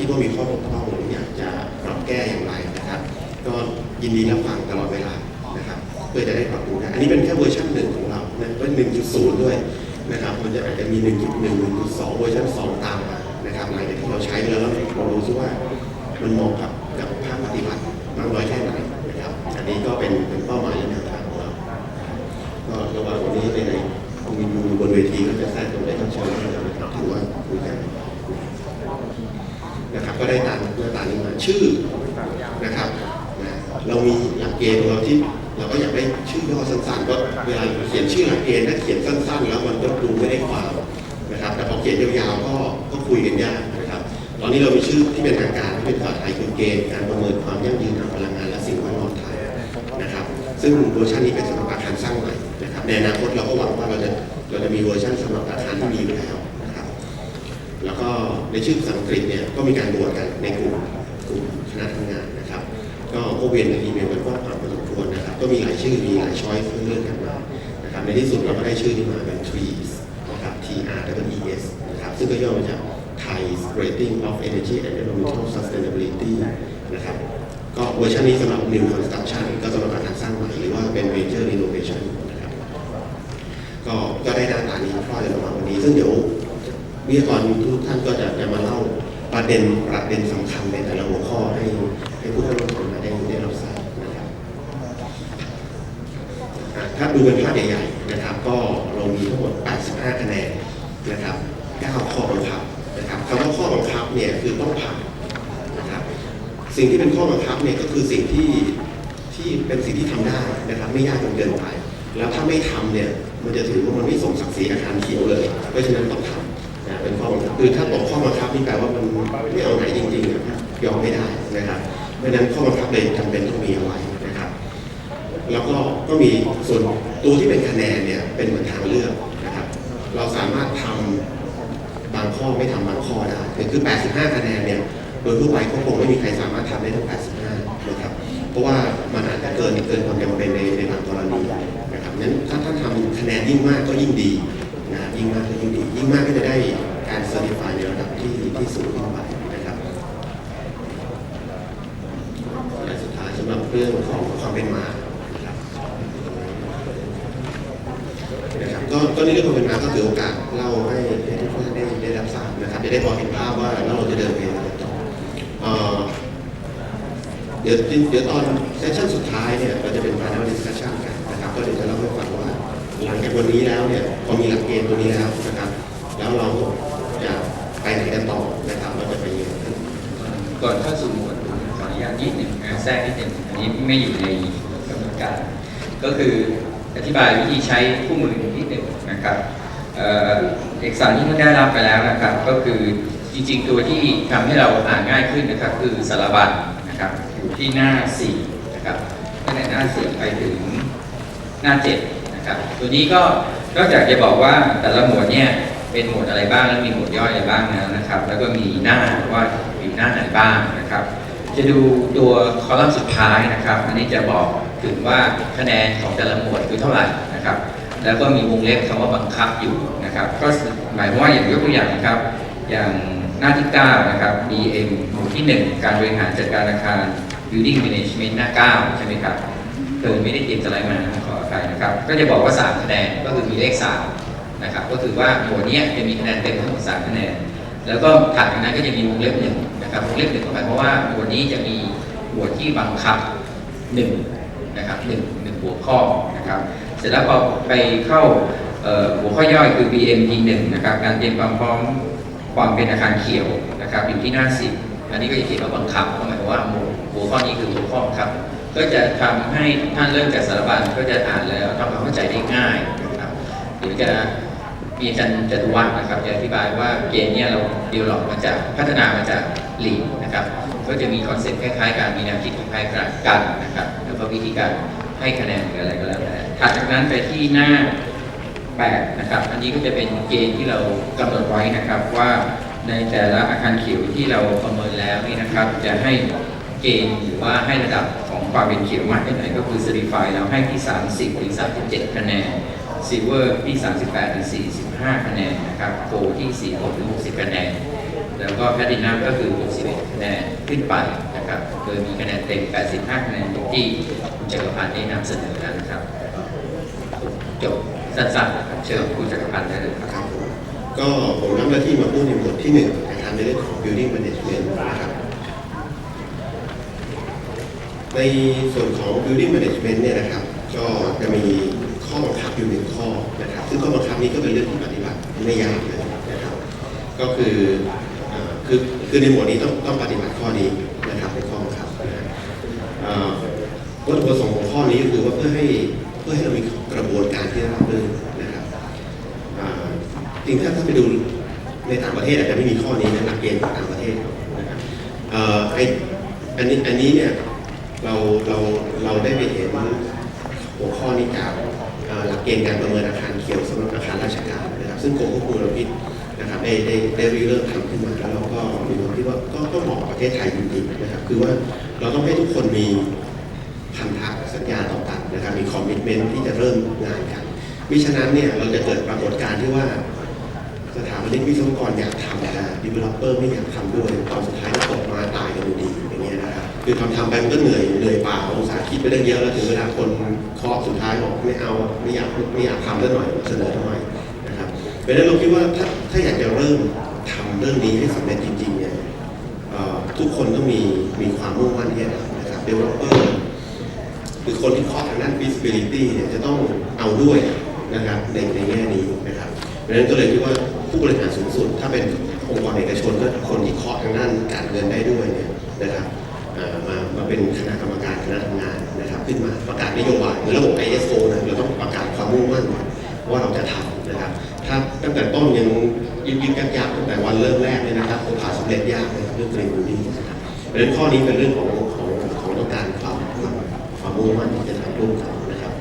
ใช้แล้วนะครับคิดว่ามีข้อบกพร่องหรืออยากจะปรับแก้อย่างไรนะครับ ก็ยินดีรับฟังตลอดเวลานะครับ เพื่อจะได้ปรับปรุงได้อันนี้เป็นแค่เวอร์ชันหนึ่งของเรานะเป็น1.0ด้วยนะครับ มันจะอาจจะมี1.1 1.2เวอร์ชัน2ตามมานะครับหลังจากที่เราใช้แล้วเรารู้สึกว่ามันเหมาะกับกับภาคปฏิบัติมากน้อยแค่ไหนนะครับ อันนี้ก็เป็นเป็นเป้าหมายและแนวทางของเรา ก็ระหว่างวันนี้ในในมีดูบนเวทีก็จะแทรกตรงไหนต้องเชิญนะครับถือว่าคุยกัน ก็ได้ตามหน้าตานี้มาชื่อนะครับนะเรามีหลักเกณฑ์ของเราที่เราก็อยากได้ชื่อย่อสั้นๆก็เวลาเขียนชื่อหลักเกณฑ์ถ้าเขียนสั้น ๆ แล้วมันก็ดูไม่ได้ความนะครับแต่พอเขียนยาวๆก็ก็คุยกันยากนะครับตอนนี้เรามีชื่อที่เป็นทางการที่เป็นภาษาไทยคือเกณฑ์การประเมินความยั่งยืนทางพลังงานและสิ่งแวดล้อมไทยนะครับ ซึ่งเวอร์ชันนี้เป็นสำหรับอาคารสร้างใหม่นะครับในอนาคตเราก็หวังว่าเราจะเราจะมีเวอร์ชันสำหรับอาคารที่มีอยู่แล้วนะครับ แล้วก็ ในชื่อภาษาอังกฤษเนี่ยก็มีการบวชกันในกลุ่มกลุ่มคณะทำงานนะครับ ก็ก็เวียนในอีเมลกันกว้างขวางพอสมควรนะครับ ก็มีหลายชื่อมีหลายช้อยส์เลือกกันมานะครับในที่สุดเราก็ได้ชื่อนี้มาเป็น trees นะครับ T R W E S นะครับซึ่งก็ย่อมาจาก Thai Rating of Energy and Environmental Sustainability นะครับก็เวอร์ชันนี้สำหรับ new construction ก็สำหรับอาคารสร้างใหม่หรือว่าเป็น major renovation นะครับก็ก็ได้หน้าตานี้คลอดออกมาวันนี้ ซึ่งเดี๋ยว วิทยากรทุกท่านก็จะจะมาเล่าประเด็นประเด็นสำคัญในแต่ละหัวข้อให้ให้ผู้เข้าร่วมงาได้ได้รับทราบนะครับถ้าดูเป็นภาพใหญ่ๆนะครับ ก็เรามีทั้งหมด 85 คะแนนนะครับ 9 ข้อบังคับนะครับคำว่าข้อบังคับเนี่ยคือต้องผ่านนะครับสิ่งที่เป็นข้อบังคับเนี่ยก็คือสิ่งที่ที่เป็นสิ่งที่ทำได้นะครับไม่ยากจนเกินไปแล้วถ้าไม่ทำเนี่ยมันจะถือว่ามันไม่สมศักดิ์ศรีอาคารเขียวเลย เพราะฉะนั้นต้องทำ นะเป็นข้อบังคับคือถ้าตกข้อบังคับนี่แปลว่ามันไม่เอาไหนจริงๆนะครับยอมไม่ได้นะครับเพราะฉะนั้นข้อบังคับเลยจำเป็นต้องมีเอาไว้นะครับ แล้วก็ก็มีส่วนตัวที่เป็นคะแนนเนี่ยเป็นเหมือนทางเลือกนะครับ เราสามารถทำบางข้อไม่ทำบางข้อได้คือ 85 คะแนนเนี่ยโดยทั่วไปก็คงไม่มีใครสามารถทำได้ทั้ง 85 นะครับ เพราะว่ามันอาจจะเกินเกินความจำเป็นในในบางกรณีนะครับนั้นถ้าท่านทำคะแนนยิ่งมากก็ยิ่งดี นะยิ่งมากก็ยิ่งดี ยิ่งมากก็จะได้การเซอร์ติฟายในระดับที่ที่สูงขึ้นไปนะครับและสุดท้ายสำหรับเรื่องของความเป็นมานะครับก็ก็ในเรื่องความเป็นมาก็ถือโอกาสเล่าให้ทุกท่านได้ได้รับทราบนะครับจะได้พอเห็นภาพว่าเราจะเดินไปยังไงต่อเดี๋ยวเดี๋ยวตอนเซสชั่นสุดท้ายเนี่ยเราจะเป็น panel discussion กันนะครับก็เดี๋ยวจะเล่าให้ฟังว่า หลังจากวันนี้แล้วเนี่ยพอมีหลักเกณฑ์ตัวนี้แล้วนะครับ แล้วเราจะไปไหนกันต่อนะครับเราจะไปยังไงก่อนเข้าสู่หมวดขออนุญาตนิดหนึ่งอ่าแทรกนิดหนึ่งอันนี้ไม่อยู่ในกำหนดการ ก็คืออธิบายวิธีใช้คู่มือนิดหนึ่งนะครับเอกสารที่ท่านได้รับไปแล้วนะครับ ก็คือจริงๆตัวที่ทำให้เราอ่านง่ายขึ้นนะครับ คือสารบัญนะครับอยู่ที่หน้า4นะครับตั้งแต่หน้า4ไปถึงหน้า7 นะครับตัวนี้ก็นอกจากจะบอกว่าแต่ละหมวดเนี่ยเป็นหมวดอะไรบ้างแล้วมีหมวดย่อยอะไรบ้างแล้วนะครับ แล้วก็มีหน้าว่ามีหน้าไหนบ้างนะครับ จะดูตัวคอลัมน์สุดท้ายนะครับ อันนี้จะบอกถึงว่าคะแนนของแต่ละหมวดคือเท่าไหร่นะครับ แล้วก็มีวงเล็บคำว่าบังคับอยู่นะครับ ก็หมายว่าอย่างยกตัวอย่างนะครับ อย่างหน้าที่ 9 นะครับ BM หมวดที่ 1 การบริหารจัดการอาคาร Building Management หน้า 9 ใช่ไหมครับเธอไม่ได้เตรียมสไลด์มาข ออภัยนะครับ ก็จะบอกว่า 3 คะแนนก็คือมีเลข3นะครับ ก็คือว่าหมวดนี้จะมีคะแนนเต็มทั้งหมด3คะแนน แล้วก็ถัดจากนั้นก็จะมีวงเล็บหนึ่งนะครับวงเล็บหนึ่งก็หมายความว่าหมวดนี้จะมีหมวดที่บังคับหนึ่งนะครับหนึ่งหนึ่งหัวข้อนะครับ เสร็จแล้วพอไปเข้าหัวข้อย่อยคือ BMP 1นะครับ การเตรียมความพร้อมความเป็นอาคารเขียวนะครับอยู่ที่หน้าสิบอันนี้ก็จะเขียนว่าบังคับก็หมายความว่าหัวข้อนี้คือหัวข้อบังคับ ก็จะทำให้ท่านเริ่มจากสารบัญก็จะอ่านแล้วทำความเข้าใจได้ง่ายนะครับเดี๋ยวจะมีอาจารย์จตุวัฒน์นะครับจะอธิบายว่าเกมเนี่ยเราเดียวหลอกมาจากพัฒนามาจากลีนะครับ ก็จะมีคอนเซ็ปต์คล้ายๆกันมีแนวคิดคล้ายๆกันนะครับแล้วก็วิธีการให้คะแนนหรืออะไรก็แล้วแต่ถัดจากนั้นไปที่หน้า8นะครับอันนี้ก็จะเป็นเกณฑ์ที่เรากำหนดไว้นะครับว่าในแต่ละอาคารเขียวที่เราประเมินแล้วนี่นะครับ จะให้เกณฑ์หรือว่าให้ระดับ ความเป็นเขียวมากแค่ไหนก็คือ Certify เราให้ที่ 30ถึง37 คะแนนซิเวอร์ที่ 38ถึง45 คะแนนนะครับโกที่46ถึง60 คะแนน แล้วก็แพลตินัมก็คือ 61 คะแนนขึ้นไปนะครับโดยมีคะแนนเต็ม 85 คะแนนที่คุณจักรพันธ์ได้นำเสนอแล้วนะครับจบสั้นๆเชิญคุณจักรพันธ์ได้เลยครับครับผมก็ผมรับหน้าที่มาพูดในหมวดที่หนึ่งนะครับในเรื่องของ building management นะครับ ในส่วนของ building management เนี่ยนะครับ ก็จะมีข้อบังคับอยู่หนึ่งข้อนะครับ ซึ่งข้อบังคับนี้ก็เป็นเรื่องที่ปฏิบัติไม่ยากเลยนะครับ ก็คืออคือคือในหมวดนี้ต้องต้องปฏิบัติข้อนี้นะครับเป็นข้อบังคับนะฮะเอ่อวัตถุประสงค์ของข้อนี้ก็คือว่าเพื่อให้เพื่อให้เรามีกระบวนการที่ราบรื่นนะครับจริงๆถ้าถ้าไปดูในต่างประเทศอาจจะไม่มีข้อนี้นะหลักเกณฑ์ต่างประเทศนะครับไออันนี้อันนี้เนี่ย เราเราเราได้ไปเห็นหัวข้อนี้กเอ่อหลักเกณฑ์การประเมินอาคารเขียวสำหรับอาคารราชการนะครับ ซึ่งกรมควบคุมมลพิษนะครับได้ได้ได้ริเริ่มทำขึ้นมาแล้วเราก็มีความคิดว่าก็ก็เหมาะประเทศไทยจริงๆนะครับ คือว่าเราต้องให้ทุกคนมีพันธะสัญญาต่อกันนะครับ มีคอมมิชเมนต์ที่จะเริ่มงานกันมิฉะนั้นเนี่ยเราจะเกิดปรากฏการณ์ที่ว่า ถาปนิกวิศวกรอยากทำแต่ดีเวลลอปเปอร์ไม่อยากทำด้วยตอนสุดท้ายก็ตกมาตายกันอยู่ดีอย่างเงี้ยนะครับคือทำทำไปมันก็เหนื่อยเหนื่อยเปล่าองศาห์คิดไปเรื่องเยอะแล้วถึงเวลาคนเคาะสุดท้ายบอกไม่เอาไม่อยากไม่อยากทำแล้วหน่อยเสนอทำไมนะครับเพราะฉะนั้นเราคิดว่าถ้าถ้าอยากจะเริ่มทำเรื่องนี้ให้สำเร็จจริงๆเนี่ยทุกคนต้องมีมีความมุ่งมั่นที่จะทำนะครับ developer คือคนที่เคาะทางด้าน feasibility เนี่ยจะต้องเอาด้วยนะครับในในแง่นี้นะครับ เพราะฉะนั้นก็เลยคิดว่าผู้บริหารสูงสุด ถ้าเป็นองค์กรเอกชนก็คนที่เคาะทางด้านการเงินได้ด้วยเนี่ยนะครับมามาเป็นคณะกรรมการคณะทำงานนะครับขึ้นมาประกาศนโยบายเหมือนระบบ ISO นะเราต้องประกาศความมุ่งมั่นว่าเราจะทำนะครับถ้าตั้งแต่ต้นยังยิบยิบยักยักตั้งแต่วันเริ่มแรกเนี่ยนะครับโอกาสสำเร็จยากนะครับเรื่องเกรดบูดี้นะครับเพราะฉะนั้นข้อนี้เป็นเรื่องของของของต้องการความความมุ่งมั่นที่จะทำร่วมกันนะครับ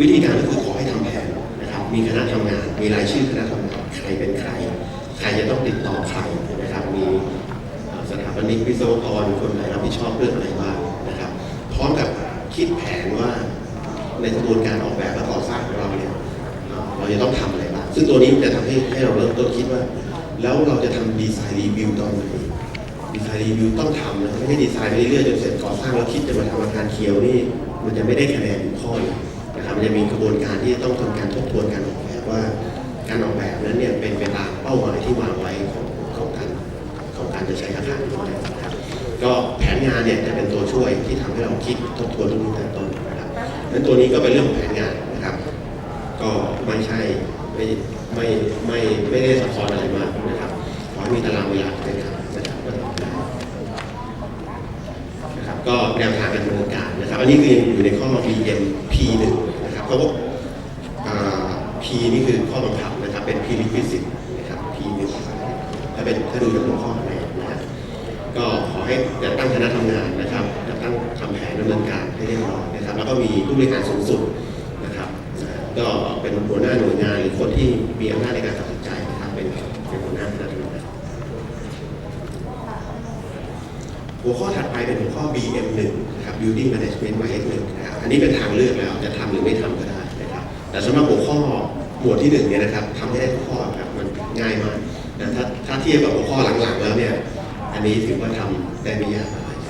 วิธีการก็คือขอให้ทำ มีคณะทำงาน มีรายชื่อคณะทำงาน ใครเป็นใคร ใครจะต้องติดต่อใครนะครับ มีสถาปนิกวิศวกรคนไหนรับผิดชอบเรื่องอะไรบ้างนะครับ พร้อมกับคิดแผนว่าในกระบวนการออกแบบและก่อสร้างของเราเนี่ยเราจะต้องทำอะไรบ้าง ซึ่งตัวนี้จะทำให้ให้เราเริ่มต้นคิดว่า แล้วเราจะทำดีไซน์รีวิวตอนไหนดีไซน์รีวิวต้องทำนะไม่ใช่ดีไซน์ไปเรื่อยๆจนเสร็จก่อสร้างแล้วคิดจะมาทำอาคารเขียวนี่มันจะไม่ได้คะแนนอยู่ข้อหนึ่งนะครับ มันจะมีกระบวนการที่จะต้องทำการทบทวนการออกแบบว่า การออกแบบนั้นเนี่ยเป็นไปตามเป้าหมายที่วางไว้ของของการของการจะใช้อาคารนี้นะครับก็แผนงานเนี่ยจะเป็นตัวช่วยที่ทำให้เราคิดทบทวนตรงนี้แต่ต้นนะครับนั้นตัวนี้ก็เป็นเรื่องของแผนงานนะครับ ก็ไม่ใช่ไม่ไม่ไม่ไม่ได้ซับซ้อนอะไรมากนะครับขอให้มีตารางเวลาเป็นครับนะครับก็ทำได้นะครับ ก็แนวทางการดำเนินการนะครับ อันนี้คืออยู่ในข้อ BM P1 นะ ครับเพราะว่าอ่า P นี่คือข้อบังคับนะครับ เป็นพีลิควิสิตนะครับ P1 ถ้าเป็นถ้าดูจากหัวข้อไหนนะครับก็ขอให้จัดตั้งคณะทำงานนะครับจัดตั้งทำแผนดำเนินการให้เรียบร้อยนะครับ แล้วก็มีผู้บริหารสูงสุดนะครับ ก็เป็นหัวหน้าหน่วยงานหรือคนที่มีอำนาจในการตัดสินใจนะครับ เป็นเป็นหัวหน้าคณะทำงาน หัวข้อถัดไปเป็นหัวข้อ BM1 นะครับ Building Management YX1 นะครับอันนี้เป็นทางเลือกแล้วจะทำหรือไม่ทำก็ได้นะครับแต่สำหรับหัวข้อหมวดที่หนึ่งเนี่ยนะครับทำให้ได้ทุกข้อครับมันง่ายมากนะถ้าถ้าเทียบกับหัวข้อหลังๆแล้วเนี่ยอันนี้ถือว่าทำได้ไม่ยาก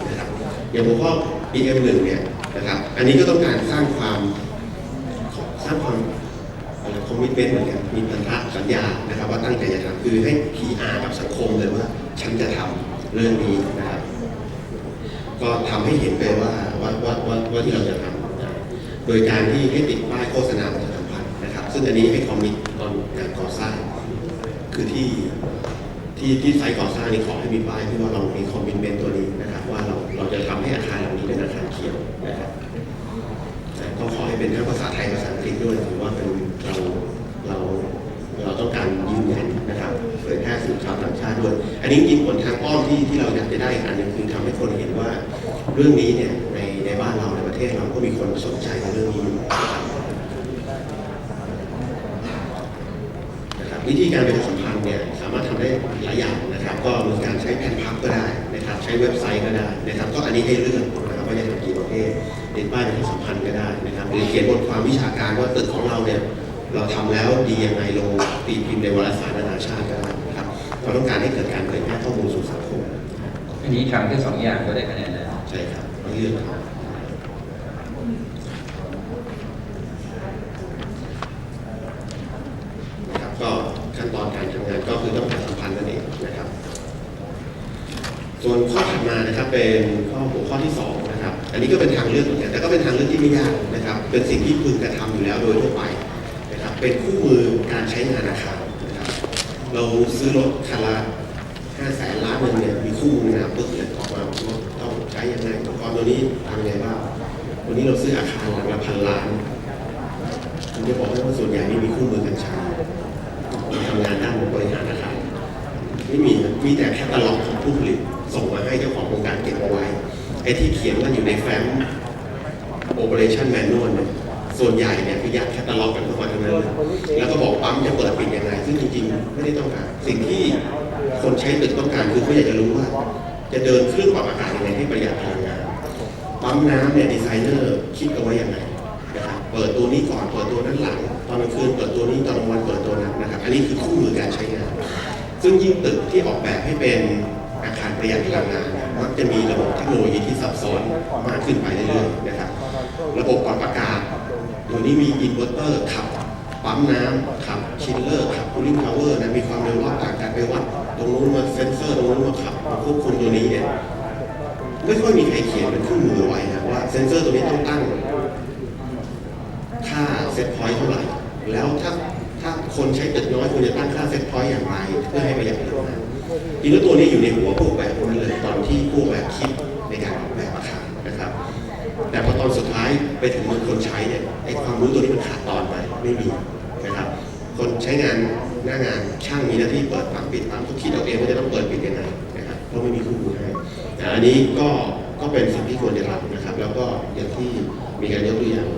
นะครับอย่างหัวข้อ BM1 เนี่ยนะครับอันนี้ก็ต้องการสร้างความสร้างความคอมมิชเมนต์เหมือนกันมีพันธะสัญญานะครับว่าตั้งใจจะทำคือให้ PR กับสังคมเลยว่าฉันจะทำเรื่องนี้นะครับ ก็ทำให้เห็นไปว่าว่าว่าว่าว่าที่เราจะทำโดยการที่ให้ติดป้ายโฆษณาประชาสัมพันธ์นะครับ ซึ่งอันนี้ให้คอมมิตตอนการก่อสร้าง คือที่ที่ที่ไซต์ก่อสร้างนี่ขอให้มีป้ายที่ว่าเรามีคอมมิตเมนต์ตัวนี้นะครับ ว่าเราเราจะทำให้อาคารหลังนี้เป็นอาคารเขียวนะครับแต่ก็ขอให้เป็นทั้งภาษาไทยภาษาอังกฤษด้วยถือว่าเป็นเราเราเราต้องการยืนยันนะครับเผยแพร่สู่ชาวต่างชาติด้วย อันนี้จริงผลทางอ้อมที่ที่เราอยากจะได้อีกอันหนึงคือทำให้คนเห็น เรื่องนี้เนี่ยในในบ้านเราในประเทศเราก็มีคนสนใจในเรื่องนี้อยู่นะครับวิธีการประชาสัมพันธ์เนี่ยสามารถทำได้หลายอย่างนะครับ ก็มีการใช้แผ่นพับก็ได้นะครับ ใช้เว็บไซต์ก็ได้นะครับ ก็อันนี้ให้เลือกนะครับว่าจะทำกี่ประเภทติดป้ายประชาสัมพันธ์ก็ได้นะครับหรือเขียนบทความวิชาการว่าตึกของเราเนี่ยเราทำแล้วดียังไงลงตีพิมพ์ในวารสารนานาชาติก็ได้นะครับเราต้องการให้เกิดการเผยแพร่ข้อมูลสู่สังคมอันนี้ทำแค่สองอย่างก็ได้คะแนนแล้ว ใช่ครับเลือกครับนะครับก็ขั้นตอนการทำงานก็คือต้องประชาสัมพันธ์นั่นเองนะครับ ส่วนข้อถัดมานะครับเป็นข้อหัวข้อที่สองนะครับอันนี้ก็เป็นทางเลือกเหมือนกันแต่ก็เป็นทางเลือกที่ไม่ยากนะครับ เป็นสิ่งที่พึงกระทำอยู่แล้วโดยทั่วไปนะครับเป็นคู่มือการใช้งานอาคารนะครับ เราซื้อรถคันละห้าแสนล้านหนึ่งเนี่ยมีคู่มือนะปึ๊กเลยออกมาว่ารถต้อ ยังไงอุปกรณ์ตัวนี้ทำยังไงบ้างวันนี้เราซื้ออาคารหลังละพันล้านผมจะบอกให้ว่าส่วนใหญ่ไม่มีคู่มือการใช้เราทำงานด้านบริหารอาคารไม่มีมีแต่แคตตาล็อกของผู้ผลิตส่งมาให้เจ้าของโครงการเก็บเอาไว้ไอ้ที่เขียนว่าอยู่ในแฟ้ม Operation Manual เนี่ยส่วนใหญ่เนี่ยคือยัดแคตตาล็อกกันเข้ามาทั้งนั้นเลยแล้วก็บอกปั๊มจะเปิดปิดยังไง ซึ่งจริงๆ ไม่ได้ต้องการ สิ่งที่คนใช้ตึกต้องการคือเขาอยากจะรู้ว่า จะเดินเครื่องปรับอากาศยังไงให้ประหยัดพลังงานปั๊มน้ำเนี่ยดีไซเนอร์คิดเอาไว้ยังไงนะครับเปิดตัวนี้ก่อนเปิดตัวนั้นหลังตอนกลางคืนเปิดตัวนี้ตอนกลางวันเปิดตัวนั้นนะครับ อันนี้คือคู่มือการใช้งาน ซึ่งยิ่งตึกที่ออกแบบให้เป็นอาคารประหยัดพลังงานมักจะมีระบบเทคโนโลยีที่ซับซ้อนมากขึ้นไปเรื่อยๆนะครับ ระบบปรับอากาศเดี๋ยวนี้มีอินเวอร์เตอร์ขับ ปั๊มน้ำขับชิลเลอร์ขับคูลิ่งพาวเวอร์นะมีความเร็วรอบต่างกันไปวัดตรงนู้นมาเซนเซอร์ตรงนู้นมาขับมาควบคุมตัวนี้เนี่ยไม่ค่อยมีใครเขียนเป็นเครื่องมือไว้นะว่าเซนเซอร์ตัวนี้ต้องตั้ง ค่าเซตพอยต์เท่าไหร่ แล้วถ้าถ้าคนใช้ตึกน้อยควรจะตั้งค่าเซตพอยต์อย่างไรเพื่อให้ประหยัดพลังงานจริงแล้วตัวนี้อยู่ในหัวผู้ออกแบบพวกนั้นเลยตอนที่ผู้ออกแบบคิดในการออกแบบอาคารนะครับ แต่พอตอนสุดท้าย ไปถึงมือคนใช้เนี่ยไอ้ความรู้ตัวนี้มันขาดตอนไปไม่มีนะครับ คนใช้งานหน้างานช่างมีหน้าที่เปิดปั๊มปิดปั๊มทุกคิดเอาเองว่าจะต้องเปิดปิดยังไงนะครับเพราะไม่มีคู่มือให้แต่อันนี้ก็ก็เป็นสิ่งที่ควรจะทำนะครับ แล้วก็อย่างที่มีการยกตัวอย่าง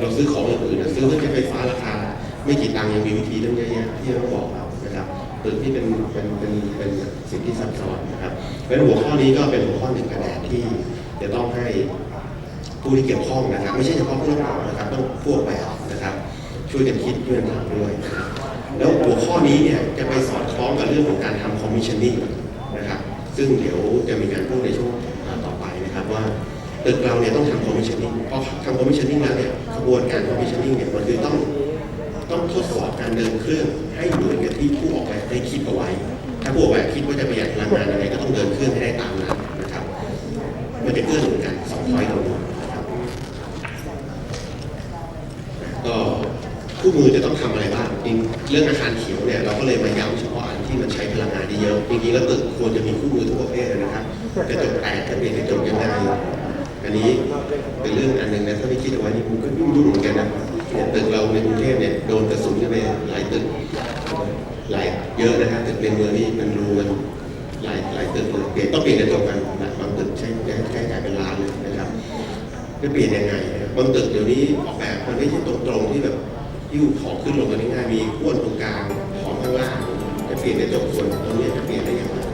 เราซื้อของอย่างอื่นนะซื้อเครื่องใช้ไฟฟ้าราคา ไม่กี่ตังค์ยังมีวิธีตั้งเยอะแยะที่เราบอกเรานะครับตึกที่เป็นเป็นเป็นเป็นสิ่งที่ซับซ้อนนะครับเพราะฉะนั้นหัวข้อนี้ก็เป็นหัวข้อหนึ่งคะแนนที่จะต้องให้ ผู้ที่เกี่ยวข้องนะครับ ไม่ใช่เฉพาะผู้รับเหมานะครับต้องพวกแบบนะครับ ช่วยกันคิดช่วยกันทำด้วยนะครับแล้วหัวข้อนี้เนี่ยจะไปสอดคล้องกับเรื่องของการทำคอมมิชชั่นนิ่งนะครับซึ่งเดี๋ยวจะมีการพูดในช่วงต่อไปนะครับว่าตึกเราเนี่ยต้องทำคอมมิชชั่นนิ่งพอทำคอมมิชชั่นนิ่งแล้วเนี่ยขบวนการคอมมิชชั่นนิ่งเนี่ยมันคือต้องต้องทดสอบการเดินเครื่องให้เหมือนกับที่ผู้ออกแบบได้คิดเอาไว้ ถ้าผู้ออกแบบคิดว่าจะประหยัดพลังงานยังไงก็ต้องเดินเครื่องให้ได้ตามนั้นนะครับ มันจะเกื้อหนุนกันสองพอยต์ตรงนี้นะครับ ก็ คู่มือจะต้องทำอะไรบ้างจริงเรื่องอาคารเขียวเนี่ยเราก็เลยมาย้ำเฉพาะอันที่มันใช้พลังงานด้เยอะจริงๆแล้วตึกควรจะมีคู่มือทุกประเภทนะครับกระจกแตกจะเปลี่ยนกระจกยังไงอันนี้เป็นเรื่องอันหนึ่งนะถ้าไม่คิดเอาไว้นี่มันก็ยุ่งยุ่งเหมือนกันนะเนี่ยตึกเราในกรุงเทพเนี่ยโดนกระสุนกันไปหลายตึกหลายเยอะนะครับตึกในเมืองนี่มันรูกันหลายหลายตึกเลยเปลี่ยนต้องเปลี่ยนกระจกกันนะบางตึกใช้ใช้จ่ายเป็นล้านเลยนะครับจะเปลี่ยนยังไงนะบางตึกเดี๋ยวนี้ออกแบบมันไม่ใช่ตรงๆที่แบบ ยิ้วของขึ้นลงกันง่ายๆมีอ้วนตรงกลางของข้างล่างจะเปลี่ยนได้จกส่วนตรงนี้จะเปลี่ยนได้อย่างไร